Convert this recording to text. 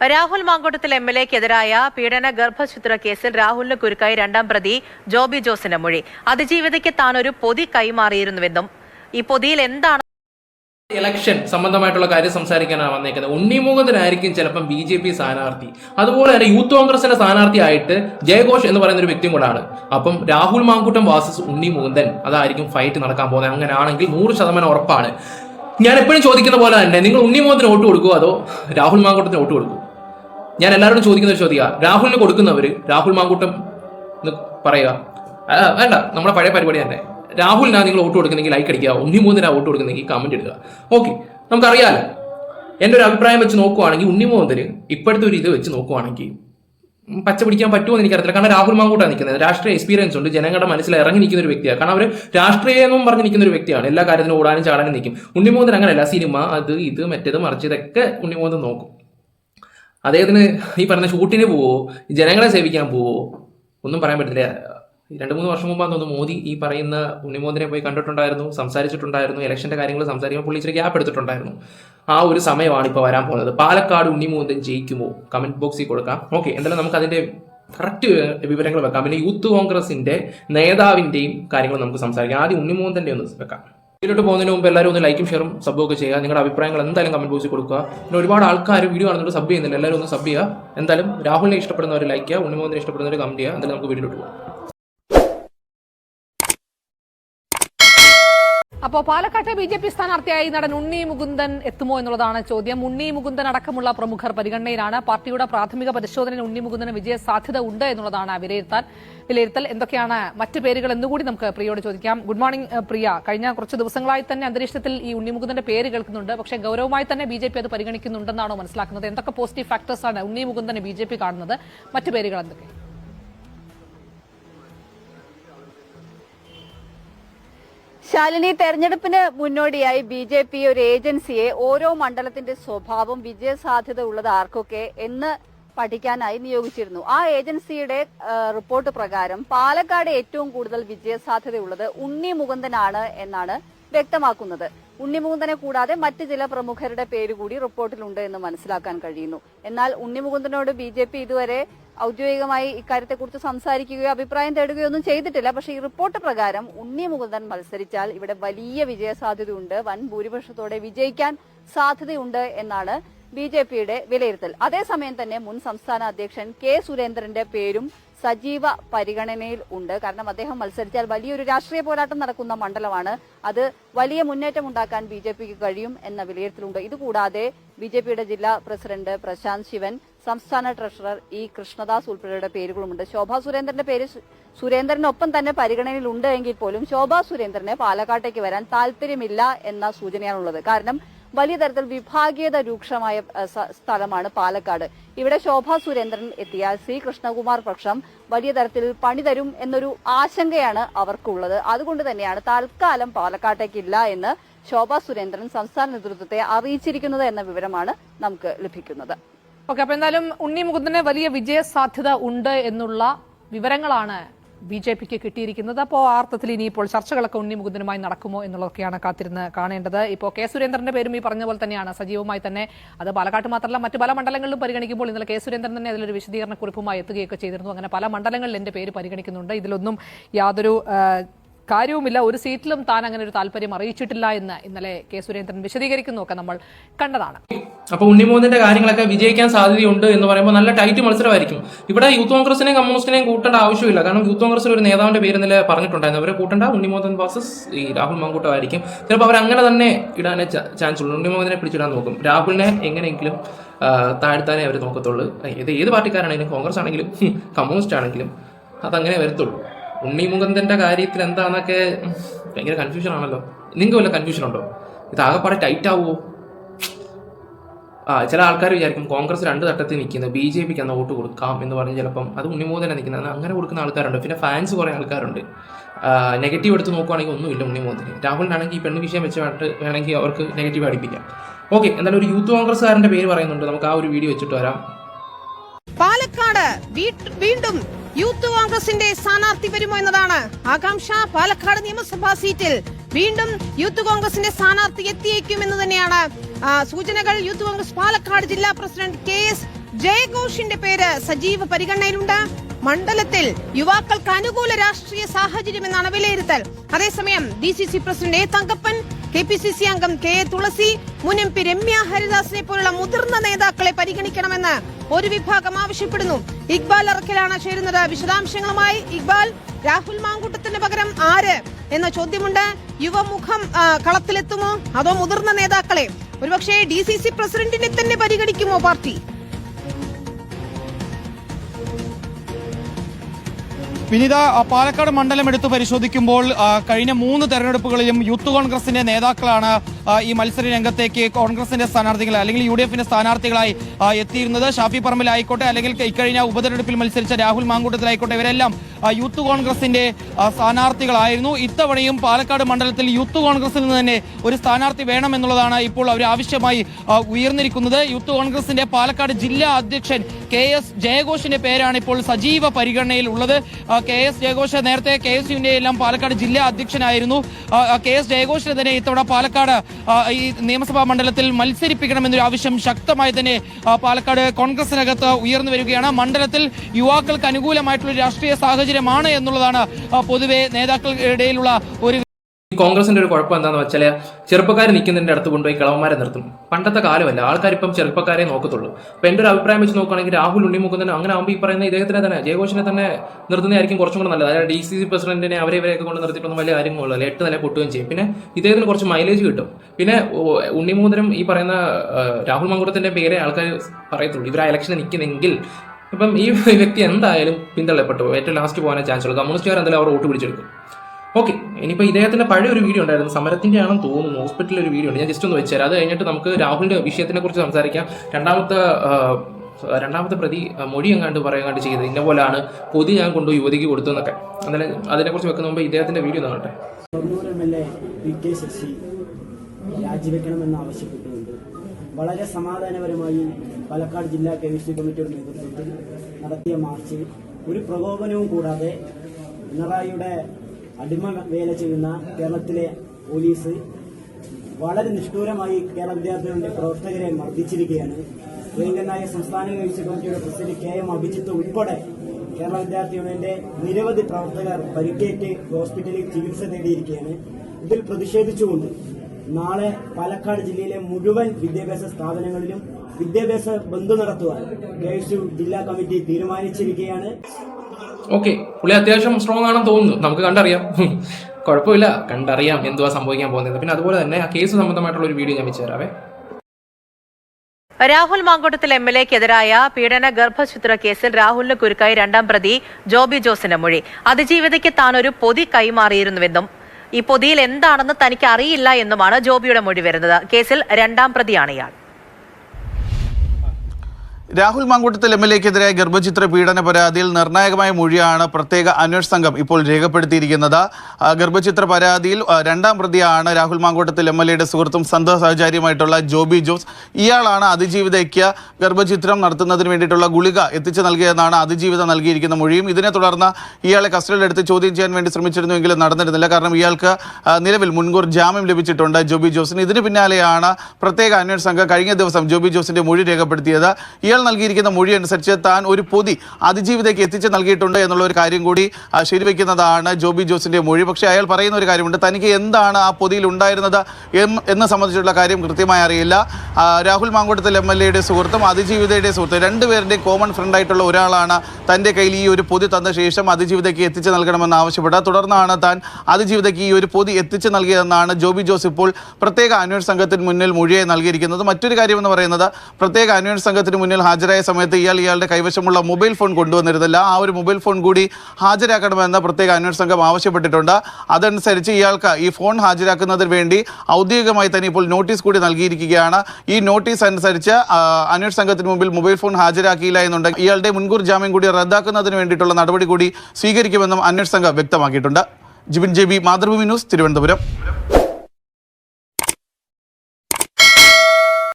Rahul Mamkootathil M L എക്കെതിരായ പീഡന ഗർഭശുദ്ര കേസിൽ രാഹുലിന് കുരുക്കായി രണ്ടാം പ്രതി ജോബി ജോസിന്റെ മൊഴി. അതിജീവിതയ്ക്ക് താൻ ഒരു പൊതി കൈമാറിയിരുന്നുവെന്നും ഈ പൊതിയിൽ എന്താണ് ഇലക്ഷൻ സംബന്ധമായിട്ടുള്ള കാര്യം സംസാരിക്കാനാണ് വന്നേക്കുന്നത്. ഉണ്ണിമുഖത്തിനായിരിക്കും ചിലപ്പം ബി ജെ പി സ്ഥാനാർത്ഥി. അതുപോലെ തന്നെ യൂത്ത് കോൺഗ്രസിന്റെ സ്ഥാനാർത്ഥിയായിട്ട് ജയഘോഷ് എന്ന് പറയുന്ന ഒരു വ്യക്തിയും കൂടാണ്. അപ്പം രാഹുൽ മാങ്കൂട്ടം വാസസ് ഉണ്ണി അതായിരിക്കും ഫൈറ്റ് നടക്കാൻ പോകുന്നത്. അങ്ങനെയാണെങ്കിൽ നൂറ് ശതമാനം ഉറപ്പാണ്. ഞാൻ എപ്പോഴും ചോദിക്കുന്ന പോലെ തന്നെ നിങ്ങൾ ഉണ്ണി വോട്ട് കൊടുക്കുമോ അതോ രാഹുൽ മാങ്കൂട്ടത്തിന് വോട്ട് കൊടുക്കുമോ ഞാൻ എല്ലാവരോടും ചോദിക്കുന്ന ഒരു ചോദ്യം രാഹുലിന് കൊടുക്കുന്നവര് രാഹുൽ മാങ്കൂട്ടം എന്ന് പറയുക. വേണ്ട നമ്മുടെ പഴയ പരിപാടി തന്നെ. രാഹുലിനാ നിങ്ങൾ വോട്ട് കൊടുക്കുന്നെങ്കിൽ ലൈക്ക് അടിക്കുക. ഉണ്ണി മൂന്നിനാ വോട്ട് കൊടുക്കുന്നെങ്കിൽ കമന്റ് ഇടുക. ഓക്കെ നമുക്കറിയാലോ. എന്റെ ഒരു അഭിപ്രായം വെച്ച് നോക്കുവാണെങ്കിൽ ഉണ്ണി മൂന്നിന് ഇപ്പോഴത്തെ ഒരു ഇത് വെച്ച് നോക്കുവാണെങ്കിൽ പച്ച പിടിക്കാൻ പറ്റുമോ എന്ന് എനിക്കറിയില്ല കാരണം രാഹുൽ മാങ്കൂട്ടാണ് നിൽക്കുന്നത്. രാഷ്ട്രീയ എക്സ്പീരിയൻസ് ഉണ്ട്. ജനങ്ങളുടെ മനസ്സിൽ ഇറങ്ങി നിൽക്കുന്ന ഒരു വ്യക്തിയാണ്. കാരണം അവർ രാഷ്ട്രീയം എന്നും പറഞ്ഞ് നിൽക്കുന്ന ഒരു വ്യക്തിയാണ്. എല്ലാ കാര്യത്തിനും ഓടാനും ചാടാനും നിൽക്കും. ഉണ്ണിമോഹൻ അങ്ങനെയല്ല. സിനിമ അത് ഇത് മറ്റേത് മറിച്ചതൊക്കെ ഉണ്ണിമോഹൻ നോക്കും. അദ്ദേഹത്തിന് ഈ പറഞ്ഞ ഷൂട്ടിന് പോവോ ജനങ്ങളെ സേവിക്കാൻ പോവോ ഒന്നും പറയാൻ പറ്റില്ല രണ്ട് മൂന്ന് വർഷം മുമ്പാണ് തോന്നുന്നു മോദി ഈ പറയുന്ന ഉണ്ണിമോദിനെ പോയി കണ്ടിട്ടുണ്ടായിരുന്നു സംസാരിച്ചിട്ടുണ്ടായിരുന്നു ഇലക്ഷന്റെ കാര്യങ്ങൾ സംസാരിക്കാൻ പുള്ളി ഇച്ചിരി ഗ്യാപ്പ് എടുത്തിട്ടുണ്ടായിരുന്നു. ആ ഒരു സമയമാണ് ഇപ്പോൾ വരാൻ പോകുന്നത്. പാലക്കാട് ഉണ്ണിമോദൻ ജയിക്കുമോ? കമന്റ് ബോക്സിൽ കൊടുക്കാം. ഓക്കെ എന്തായാലും നമുക്ക് അതിന്റെ കറക്റ്റ് വിവരങ്ങൾ വെക്കാം. പിന്നെ യൂത്ത് കോൺഗ്രസിന്റെ നേതാവിന്റെയും കാര്യങ്ങൾ നമുക്ക് സംസാരിക്കാം. ആദ്യം ഉണ്ണിമോദന്റെ ഒന്ന് വെക്കാം. വീഡിയോട്ട് പോകുന്നതിന് മുമ്പ് എല്ലാവരും ഒന്ന് ലൈക്കും ഷെയറും സബ്ബും ഒക്കെ ചെയ്യുക. നിങ്ങളുടെ അഭിപ്രായങ്ങൾ എന്തായാലും കമന്റ് ബോക്സിൽ കൊടുക്കുക. പിന്നെ ഒരുപാട് ആൾക്കാർ വീഡിയോ കാണുന്നുണ്ട് സബ് ചെയ്യുന്നില്ല. എല്ലാവരും ഒന്ന് സബ് ചെയ്യുക. എന്തായാലും രാഹുലിനെ ഇഷ്ടപ്പെടുന്നവർ ലൈക്ക് ചെയ്യുക ഉണ്ണിമോഹനെ ഇഷ്ടപ്പെടുന്നവർ കമന്റ് ചെയ്യുക. എന്തായാലും നമുക്ക് വീഡിയോട്ട് പോകാം. അപ്പോ പാലക്കാട്ടെ ബി ജെ പി സ്ഥാനാർത്ഥിയായി നടൻ ഉണ്ണി മുകുന്ദൻ എത്തുമോ എന്നുള്ളതാണ് ചോദ്യം. ഉണ്ണി മുകുന്ദൻ അടക്കമുള്ള പ്രമുഖർ പരിഗണനയിലാണ്. പാർട്ടിയുടെ പ്രാഥമിക പരിശോധനയിൽ ഉണ്ണി മുകുന്ദന് വിജയ സാധ്യത ഉണ്ട് എന്നുള്ളതാണ് വിലയിരുത്താൻ വിലയിരുത്തൽ എന്തൊക്കെയാണ്? മറ്റു പേരുകൾ എന്നുകൂടി നമുക്ക് പ്രിയയോട് ചോദിക്കാം. Good morning Priya. കഴിഞ്ഞ കുറച്ച് ദിവസങ്ങളായി തന്നെ അന്തരീക്ഷത്തിൽ ഈ ഉണ്ണി മുകുന്ദന്റെ പേര് കേൾക്കുന്നുണ്ട്. പക്ഷെ ഗൗരവമായി തന്നെ ബി ജെ പി അത് പരിഗണിക്കുന്നുണ്ടെന്നാണോ മനസ്സിലാക്കുന്നത്? എന്തൊക്കെ പോസിറ്റീവ് ഫാക്ടേഴ്സാണ് ഉണ്ണി മുകുന്ദനെ ബി ജെ പി കാണുന്നത്? മറ്റു പേരുകൾ എന്തൊക്കെ? ശാലിനി തെരഞ്ഞെടുപ്പിന് മുന്നോടിയായി ബി ജെ പി ഒരു ഏജൻസിയെ ഓരോ മണ്ഡലത്തിന്റെ സ്വഭാവം വിജയസാധ്യത ഉള്ളത് ആർക്കൊക്കെ എന്ന് പഠിക്കാനായി നിയോഗിച്ചിരുന്നു. ആ ഏജൻസിയുടെ റിപ്പോർട്ട് പ്രകാരം പാലക്കാട് ഏറ്റവും കൂടുതൽ വിജയസാധ്യതയുള്ളത് ഉണ്ണി മുകുന്ദനാണ് എന്നാണ് വ്യക്തമാക്കുന്നത്. ഉണ്ണി മുകുന്ദനെ കൂടാതെ മറ്റ് ചില പ്രമുഖരുടെ പേര് കൂടി റിപ്പോർട്ടിലുണ്ട് എന്ന് മനസ്സിലാക്കാൻ കഴിയുന്നു. എന്നാൽ ഉണ്ണിമുകുന്ദനോട് ബി ജെ പി ഇതുവരെ ഔദ്യോഗികമായി ഇക്കാര്യത്തെക്കുറിച്ച് സംസാരിക്കുകയോ അഭിപ്രായം തേടുകയോ ഒന്നും ചെയ്തിട്ടില്ല. പക്ഷേ ഈ റിപ്പോർട്ട് പ്രകാരം ഉണ്ണി മുകുന്ദൻ മത്സരിച്ചാൽ ഇവിടെ വലിയ വിജയസാധ്യതയുണ്ട്. വൻ ഭൂരിപക്ഷത്തോടെ വിജയിക്കാൻ സാധ്യതയുണ്ട് എന്നാണ് ബി ജെ പിയുടെ വിലയിരുത്തൽ. അതേസമയം തന്നെ മുൻ സംസ്ഥാന അധ്യക്ഷൻ കെ സുരേന്ദ്രന്റെ പേരും സജീവ പരിഗണനയിൽ ഉണ്ട്. കാരണം അദ്ദേഹം മത്സരിച്ചാൽ വലിയൊരു രാഷ്ട്രീയ പോരാട്ടം നടക്കുന്ന മണ്ഡലമാണ്. അത് വലിയ മുന്നേറ്റം ഉണ്ടാക്കാൻ ബി ജെ പിക്ക് കഴിയും എന്ന വിലയിരുത്തലുണ്ട്. ഇതുകൂടാതെ ബി ജെ പിയുടെ ജില്ലാ പ്രസിഡന്റ് പ്രശാന്ത് ശിവൻ സംസ്ഥാന ട്രഷറർ ഇ കൃഷ്ണദാസ് ഉൾപ്പെടെയുടെ പേരുകളുമുണ്ട്. ശോഭ സുരേന്ദ്രന്റെ പേര് സുരേന്ദ്രനൊപ്പം തന്നെ പരിഗണനയിൽ ഉണ്ട് എങ്കിൽ പോലും ശോഭാ സുരേന്ദ്രന് പാലക്കാട്ടേക്ക് വരാൻ താല്പര്യമില്ല എന്ന സൂചനയാണുള്ളത്. കാരണം വലിയ തരത്തിൽ വിഭാഗീയത രൂക്ഷമായ സ്ഥലമാണ് പാലക്കാട്. ഇവിടെ ശോഭാ സുരേന്ദ്രൻ എത്തിയാൽ സി. കൃഷ്ണകുമാർ പക്ഷം വലിയ തരത്തിൽ പണി തരും എന്നൊരു ആശങ്കയാണ് അവർക്കുള്ളത്. അതുകൊണ്ട് തന്നെയാണ് തൽക്കാലം പാലക്കാട്ടേക്കില്ല എന്ന് ശോഭാ സുരേന്ദ്രൻ സംസ്ഥാന നേതൃത്വത്തെ അറിയിച്ചിരിക്കുന്നത് എന്ന വിവരമാണ് നമുക്ക് ലഭിക്കുന്നത്. ഓക്കെ അപ്പൊ എന്തായാലും ഉണ്ണി മുകുന്ദന് വലിയ വിജയ സാധ്യത ഉണ്ട് എന്നുള്ള വിവരങ്ങളാണ് ബി ജെ പിക്ക് കിട്ടിയിരിക്കുന്നത്. അപ്പോൾ ആ അർത്ഥത്തിൽ ഇനിയിപ്പോൾ ചർച്ചകളൊക്കെ ഉണ്ണി മുകുന്ദനുമായി നടക്കുമോ എന്നുള്ളതൊക്കെയാണ് കാത്തിരുന്ന് കാണേണ്ടത്. ഇപ്പോൾ കെ സുരേന്ദ്രന്റെ പേരും ഈ പറഞ്ഞ പോലെ തന്നെയാണ്. സജീവമായി തന്നെ അത് പാലക്കാട്ട് മാത്രമല്ല മറ്റു പല മണ്ഡലങ്ങളിലും പരിഗണിക്കുമ്പോൾ ഇന്നലെ കെ സുരേന്ദ്രൻ തന്നെ അതിലൊരു വിശദീകരണ കുറിപ്പുമായി എത്തുകയൊക്കെ ചെയ്തിരുന്നു. അങ്ങനെ പല മണ്ഡലങ്ങളിൽ എന്റെ പേര് പരിഗണിക്കുന്നുണ്ട്. ഇതിലൊന്നും യാതൊരു കാര്യവുമില്ല. ഒരു സീറ്റിലും താൻ അങ്ങനെ ഒരു താല്പര്യം അറിയിച്ചിട്ടില്ല എന്ന് ഇന്നലെ കെ സുരേന്ദ്രൻ വിശദീകരിക്കുന്നതൊക്കെ നമ്മൾ കണ്ടതാണ്. അപ്പൊ ഉണ്ണിമോഹന്റെ കാര്യങ്ങളൊക്കെ വിജയിക്കാൻ സാധ്യതയുണ്ട് എന്ന് പറയുമ്പോൾ നല്ല ടൈറ്റ് മത്സരമായിരിക്കും. ഇവിടെ യൂത്ത് കോൺഗ്രസിനെയും കമ്മ്യൂണിസ്റ്റിനെയും കൂട്ടേണ്ട ആവശ്യമില്ല. കാരണം യൂത്ത് കോൺഗ്രസിൽ ഒരു നേതാവിന്റെ പേര് ഇന്നലെ പറഞ്ഞിട്ടുണ്ടായിരുന്നു. അവരെ കൂട്ടേണ്ട ഉണ്ണിമോഹൻ വാസസ് ഈ രാഹുൽ മാങ്കൂട്ടമായിരിക്കും ചിലപ്പോൾ അവർ അങ്ങനെ തന്നെ ഇടാനേ ചാൻസ് ഉള്ളൂ. ഉണ്ണിമോഹനെ പിടിച്ചിടാൻ നോക്കും. രാഹുലിനെ എങ്ങനെയെങ്കിലും താഴ്ത്താനേ അവർ നോക്കത്തുള്ളൂ. ഇത് ഏത് പാർട്ടിക്കാരാണെങ്കിലും കോൺഗ്രസ് ആണെങ്കിലും കമ്മ്യൂണിസ്റ്റ് ആണെങ്കിലും അതങ്ങനെ വരത്തുള്ളൂ. ഉണ്ണി മുകുന്ദന്റെ കാര്യത്തിൽ എന്താണെന്നൊക്കെ ഭയങ്കര കൺഫ്യൂഷൻ ആണല്ലോ. നിങ്ങൾക്ക് വല്ല കൺഫ്യൂഷൻ ഉണ്ടോ? ഇത് ആകെപ്പാടെ ടൈറ്റ് ആവുമോ ആ ചില ആൾക്കാർ വിചാരിക്കും കോൺഗ്രസ് രണ്ട് തട്ടത്തിൽ നിൽക്കുന്നത് ബി ജെ പിക്ക് അന്ന് വോട്ട് കൊടുക്കാം എന്ന് പറഞ്ഞ് ചിലപ്പം അത് ഉണ്ണിമോദനെ നിൽക്കുന്നത്. അങ്ങനെ കൊടുക്കുന്ന ആൾക്കാരുണ്ട്. പിന്നെ ഫാൻസ് കുറേ ആൾക്കാരുണ്ട്. നെഗറ്റീവ് എടുത്ത് നോക്കുവാണെങ്കിൽ ഒന്നുമില്ല ഉണ്ണിമോദന് രാഹുലിനാണെങ്കിൽ ഈ പെണ്ണ് വിഷയം വെച്ചിട്ട് വേണമെങ്കിൽ അവർക്ക് നെഗറ്റീവ് അടിപ്പിക്കാം. ഓക്കെ എന്തായാലും ഒരു യൂത്ത് കോൺഗ്രസ്സുകാരന്റെ പേര് പറയുന്നുണ്ട്. നമുക്ക് ആ ഒരു വീഡിയോ വെച്ചിട്ട് വരാം. പാലക്കാട് വീണ്ടും യൂത്ത് കോൺഗ്രസിന്റെ സ്ഥാനാർത്ഥി വരുമോ എന്നതാണ് ആകാംക്ഷ പാലക്കാട് നിയമസഭാ സീറ്റിൽ വീണ്ടും യൂത്ത് കോൺഗ്രസിന്റെ സ്ഥാനാർത്ഥി എത്തിയേക്കും എന്ന് തന്നെയാണ് സൂചനകൾ യൂത്ത് കോൺഗ്രസ് പാലക്കാട് ജില്ലാ പ്രസിഡന്റ് കെ എസ് ജയഘോഷിന്റെ പേര് സജീവ പരിഗണനയിലുണ്ട്. മണ്ഡലത്തിൽ യുവാക്കൾക്ക് അനുകൂല രാഷ്ട്രീയ സാഹചര്യം എന്നാണ് വിലയിരുത്തൽ. അതേസമയം D C C president A Thankappan K P C C അംഗം കെ തുളസി മുൻ എം പി രമ്യ ഹരിദാസിനെ പോലുള്ള മുതിർന്ന നേതാക്കളെ പരിഗണിക്കണമെന്ന് ഒരു വിഭാഗം ആവശ്യപ്പെടുന്നു. ഇക്ബാൽ അറക്കലാണ് ചേരുന്നത്. വിശദാംശങ്ങളുമായി ഇക്ബാൽ രാഹുൽ മാങ്കൂട്ടത്തിന് പകരം ആര് എന്ന ചോദ്യമുണ്ട്. യുവമുഖം കളത്തിലെത്തുമോ? അതോ മുതിർന്ന നേതാക്കളെ? ഒരുപക്ഷെ ഡി സി സി പ്രസിഡന്റിനെ തന്നെ പരിഗണിക്കുമോ പാർട്ടി? വിനിത പാലക്കാട് മണ്ഡലം എടുത്തു പരിശോധിക്കുമ്പോൾ കഴിഞ്ഞ മൂന്ന് തെരഞ്ഞെടുപ്പുകളിലും യൂത്ത് കോൺഗ്രസിന്റെ നേതാക്കളാണ് ഈ മത്സര രംഗത്തേക്ക് കോൺഗ്രസിന്റെ സ്ഥാനാർത്ഥികളെ അല്ലെങ്കിൽ യു ഡി എഫിന്റെ സ്ഥാനാർത്ഥികളായി എത്തിയിരുന്നത്. ഷാഫി പറമ്പിലായിക്കോട്ടെ അല്ലെങ്കിൽ ഇക്കഴിഞ്ഞ ഉപതെരഞ്ഞെടുപ്പിൽ മത്സരിച്ച രാഹുൽ മാങ്കൂട്ടത്തിലായിക്കോട്ടെ ഇവരെല്ലാം യൂത്ത് കോൺഗ്രസിന്റെ സ്ഥാനാർത്ഥികളായിരുന്നു. ഇത്തവണയും പാലക്കാട് മണ്ഡലത്തിൽ യൂത്ത് കോൺഗ്രസിൽ നിന്ന് തന്നെ ഒരു സ്ഥാനാർത്ഥി വേണമെന്നുള്ളതാണ് ഇപ്പോൾ അവർ ആവശ്യമായി ഉയർന്നിരിക്കുന്നത്. യൂത്ത് കോൺഗ്രസിന്റെ പാലക്കാട് ജില്ലാ അധ്യക്ഷൻ കെ എസ് ജയഘോഷിന്റെ പേരാണ് ഇപ്പോൾ സജീവ പരിഗണനയിൽ ഉള്ളത് കെ എസ് ജയഘോഷ് നേരത്തെ കെ എസ് യുവിന്റെ എല്ലാം പാലക്കാട് ജില്ലാ അധ്യക്ഷനായിരുന്നു. കെ എസ് ജയഘോഷിനെ തന്നെ ഇത്തവണ പാലക്കാട് ഈ നിയമസഭാ മണ്ഡലത്തിൽ മത്സരിപ്പിക്കണമെന്നൊരു ആവശ്യം ശക്തമായി തന്നെ പാലക്കാട് കോൺഗ്രസിനകത്ത് ഉയർന്നു വരികയാണ്. മണ്ഡലത്തിൽ യുവാക്കൾക്ക് അനുകൂലമായിട്ടുള്ള രാഷ്ട്രീയ സാഹചര്യമാണ് എന്നുള്ളതാണ് പൊതുവെ നേതാക്കളുടെ ഇടയിലുള്ള ഒരു കോൺഗ്രസിന്റെ ഒരു കുഴപ്പം എന്താണെന്ന് വെച്ചാൽ ചെറുപ്പക്കാർ നിൽക്കുന്നതിന്റെ അടുത്ത് കൊണ്ടുപോയി കിളവന്മാരെ നിർത്തും. പണ്ടത്തെ കാലമല്ല. ആൾക്കാർ ഇപ്പം ചെറുപ്പക്കാരെ നോക്കത്തുള്ളൂ. അപ്പൊ എന്റെ ഒരു അഭിപ്രായം വെച്ച് നോക്കുകയാണെങ്കിൽ രാഹുൽ ഉണ്ണിമുഖന്തൻ അങ്ങനെ ആകുമ്പോൾ ഈ പറയുന്ന ഇദ്ദേഹത്തിനെ തന്നെ ജയഘോഷിനെ തന്നെ നിർത്തുന്നതായിരിക്കും കുറച്ചും കൂടെ നല്ലത്. അതായത് ഡി സി സി പ്രസിഡന്റിനെ അവരെ ഇവരെയൊക്കെ കൊണ്ട് നിർത്തിയിട്ടൊന്നും വലിയ കാര്യങ്ങളല്ല എട്ട് നില പൊട്ടുകയും ചെയ്യും. പിന്നെ ഇദ്ദേഹത്തിന് കുറച്ച് മൈലേജ് കിട്ടും. പിന്നെ ഓ, ഈ പറയുന്ന രാഹുൽ മങ്കുടത്തിന്റെ പേരെ ആൾക്കാർ പറയത്തുള്ളൂ. ഇവർ ആ ഇലക്ഷന് നിൽക്കുന്നെങ്കിൽ ഇപ്പം ഈ വ്യക്തി എന്തായാലും പിന്തള്ളപ്പെട്ടു. ഏറ്റവും ലാസ്റ്റ് പോകാനേ ചാൻസ് ഉള്ളൂ. കമ്മ്യൂണിസ്റ്റുകാർ എന്തായാലും അവർ വോട്ട് പിടിച്ചെടുക്കും. ഓക്കെ ഇനിയിപ്പോൾ ഇദ്ദേഹത്തിന്റെ പഴയ ഒരു വീഡിയോ ഉണ്ടായിരുന്നു. സമരത്തിന്റെ ആണെന്ന് തോന്നുന്നു ഹോസ്പിറ്റലിൽ ഒരു വീഡിയോ ഉണ്ട്. ഞാൻ ജസ്റ്റ് ഒന്ന് വെച്ചുതരാം അത് കഴിഞ്ഞിട്ട് നമുക്ക് രാഹുലിന്റെ വിഷയത്തിനെ കുറിച്ച് സംസാരിക്കാം. രണ്ടാമത്തെ രണ്ടാമത്തെ പ്രതി മൊഴി എങ്ങാണ്ട് പറയാണ്ട് ചെയ്തത് ഇന്ന പോലാണ് പൊതി ഞാൻ കൊണ്ടു യുവതിക്ക് കൊടുത്തു എന്നൊക്കെ. അതിനെ അതിനെക്കുറിച്ച് വെക്കുന്ന മുമ്പ് ഇദ്ദേഹത്തിന്റെ വീഡിയോ നോക്കട്ടെ രാജിവെക്കണമെന്ന് ആവശ്യപ്പെട്ടുകൊണ്ട് വളരെ സമാധാനപരമായി പാലക്കാട് ജില്ലാ കെ വി സി കമ്മിറ്റിയുടെ നേതൃത്വത്തിൽ നടത്തിയ മാർച്ച് ഒരു പ്രകോപനവും കൂടാതെ പിണറായിയുടെ അടിമ വേല ചെയ്യുന്ന കേരളത്തിലെ പോലീസ് വളരെ നിഷ്ഠൂരമായി കേരള വിദ്യാർത്ഥികളുടെ പ്രവർത്തകരെ മർദ്ദിച്ചിരിക്കുകയാണ്. പ്രിയങ്കനായ സംസ്ഥാന കെ കമ്മിറ്റിയുടെ പ്രസിഡന്റ് കെ എം അഭിജിത്ത് ഉൾപ്പെടെ കേരള വിദ്യാർത്ഥി യൂണിയന്റെ നിരവധി പ്രവർത്തകർ പരിക്കേറ്റ് ഹോസ്പിറ്റലിൽ ചികിത്സ നേടിയിരിക്കുകയാണ് ഇതിൽ പ്രതിഷേധിച്ചുകൊണ്ട് നാളെ പാലക്കാട് ജില്ലയിലെ മുഴുവൻ വിദ്യാഭ്യാസ സ്ഥാപനങ്ങളിലും വിദ്യാഭ്യാസ ബന്ധു നടത്തുവാൻ കെ ജില്ലാ കമ്മിറ്റി തീരുമാനിച്ചിരിക്കുകയാണ്. ഓക്കെ പുള്ളി അത്യാവശ്യം സ്ട്രോങ് ആണെന്ന് തോന്നുന്നു. നമുക്ക് കണ്ടറിയാം. കുഴപ്പമില്ല. കണ്ടറിയാം എന്തുവാ സംഭവിക്കാൻ പോകുന്നത് പിന്നെ അതുപോലെ തന്നെ ആ കേസ് സംബന്ധമായിട്ടുള്ള ഒരു വീഡിയോ ഞാൻ വെച്ച് തരാവേ. രാഹുൽ മാങ്കോട്ടത്തിൽ എം എൽ എക്കെതിരായ പീഡന ഗർഭചിത്ര കേസിൽ രാഹുലിന് കുരുക്കായി രണ്ടാം പ്രതി ജോബി ജോസിന്റെ മൊഴി. അതിജീവിതയ്ക്ക് താൻ ഒരു പൊതി കൈമാറിയിരുന്നുവെന്നും ഈ പൊതിയിൽ എന്താണെന്ന് തനിക്ക് അറിയില്ല എന്നുമാണ് ജോബിയുടെ മൊഴി വരുന്നത്. കേസിൽ രണ്ടാം പ്രതിയാണ് ഇയാൾ. രാഹുൽ മാങ്കൂട്ടത്തിൽ എം എൽ എക്കെതിരായ ഗർഭചിത്ര പീഡന പരാതിയിൽ നിർണായകമായ മൊഴിയാണ് പ്രത്യേക അന്വേഷണ സംഘം ഇപ്പോൾ രേഖപ്പെടുത്തിയിരിക്കുന്നത്. ഗർഭചിത്ര പരാതിയിൽ രണ്ടാം പ്രതിയാണ് രാഹുൽ മാങ്കൂട്ടത്തിൽ എം എൽ എയുടെ സുഹൃത്തും സന്ത സഹചാരിയുമായിട്ടുള്ള ജോബി ജോസ്. ഇയാളാണ് അതിജീവിതയ്ക്ക് ഗർഭചിത്രം നടത്തുന്നതിന് വേണ്ടിയിട്ടുള്ള ഗുളിക എത്തിച്ചു നൽകിയതെന്നാണ് അതിജീവിത നൽകിയിരിക്കുന്ന മൊഴിയും. ഇതിനെ തുടർന്ന് ഇയാളെ കസ്റ്റഡിയിലെടുത്ത് ചോദ്യം ചെയ്യാൻ വേണ്ടി ശ്രമിച്ചിരുന്നുവെങ്കിലും നടന്നിരുന്നില്ല. കാരണം ഇയാൾക്ക് നിലവിൽ മുൻകൂർ ജാമ്യം ലഭിച്ചിട്ടുണ്ട് ജോബി ജോസിന്. ഇതിന് പിന്നാലെയാണ് പ്രത്യേക അന്വേഷണ സംഘം കഴിഞ്ഞ ദിവസം ജോബി ജോസിന്റെ മൊഴി രേഖപ്പെടുത്തിയത്. ഇയാൾ നൽകിയിരിക്കുന്ന മൊഴി അനുസരിച്ച് താൻ ഒരു പൊതി അതിജീവിതയ്ക്ക് എത്തിച്ച് നൽകിയിട്ടുണ്ട് എന്നുള്ള ഒരു കാര്യം കൂടി ശരിവെക്കുന്നതാണ് ജോബി ജോസിന്റെ മൊഴി. പക്ഷേ അയാൾ പറയുന്ന ഒരു കാര്യമുണ്ട്. തനിക്ക് എന്താണ് ആ പൊതിയിൽ ഉണ്ടായിരുന്നത് എന്ന് സംബന്ധിച്ചുള്ള കാര്യം കൃത്യമായി അറിയില്ല. രാഹുൽ മാങ്കോട്ടത്തിൽ എം എൽ എയുടെ സുഹൃത്തും അതിജീവിതയുടെ സുഹൃത്തും രണ്ടുപേരുടെയും കോമൺ ഫ്രണ്ട് ആയിട്ടുള്ള ഒരാളാണ് തന്റെ കയ്യിൽ ഈ ഒരു പൊതി തന്ന ശേഷം അതിജീവിതയ്ക്ക് എത്തിച്ച് നൽകണമെന്ന് ആവശ്യപ്പെട്ടത്. തുടർന്നാണ് താൻ അതിജീവിതയ്ക്ക് ഈ ഒരു പൊതി എത്തിച്ച് നൽകിയതെന്നാണ് ജോബി ജോസ് ഇപ്പോൾ പ്രത്യേക അന്വേഷണ സംഘത്തിന് മുന്നിൽ മൊഴിയായി നൽകിയിരിക്കുന്നത്. മറ്റൊരു കാര്യമെന്ന് പറയുന്നത് പ്രത്യേക അന്വേഷണ സംഘത്തിന് മുന്നിൽ ഹാജരായ സമയത്ത് ഇയാൾ ഇയാളുടെ കൈവശമുള്ള മൊബൈൽ ഫോൺ കൊണ്ടുവന്നിരുന്നില്ല. ആ ഒരു മൊബൈൽ ഫോൺ കൂടി ഹാജരാക്കണമെന്ന് പ്രത്യേക അന്വേഷണ സംഘം ആവശ്യപ്പെട്ടിട്ടുണ്ട്. അതനുസരിച്ച് ഇയാൾക്ക് ഈ ഫോൺ ഹാജരാക്കുന്നതിന് വേണ്ടി ഔദ്യോഗികമായി തന്നെ ഇപ്പോൾ നോട്ടീസ് കൂടി നൽകിയിരിക്കുകയാണ്. ഈ നോട്ടീസ് അനുസരിച്ച് അന്വേഷണ സംഘത്തിന് മുമ്പിൽ മൊബൈൽ ഫോൺ ഹാജരാക്കിയില്ല എന്നുണ്ടെങ്കിൽ ഇയാളുടെ മുൻകൂർ ജാമ്യം കൂടി റദ്ദാക്കുന്നതിന് വേണ്ടിയിട്ടുള്ള നടപടി കൂടി സ്വീകരിക്കുമെന്നും അന്വേഷണ സംഘം വ്യക്തമാക്കിയിട്ടുണ്ട്. Jibin J B Mathrubhumi news Thiruvananthapuram.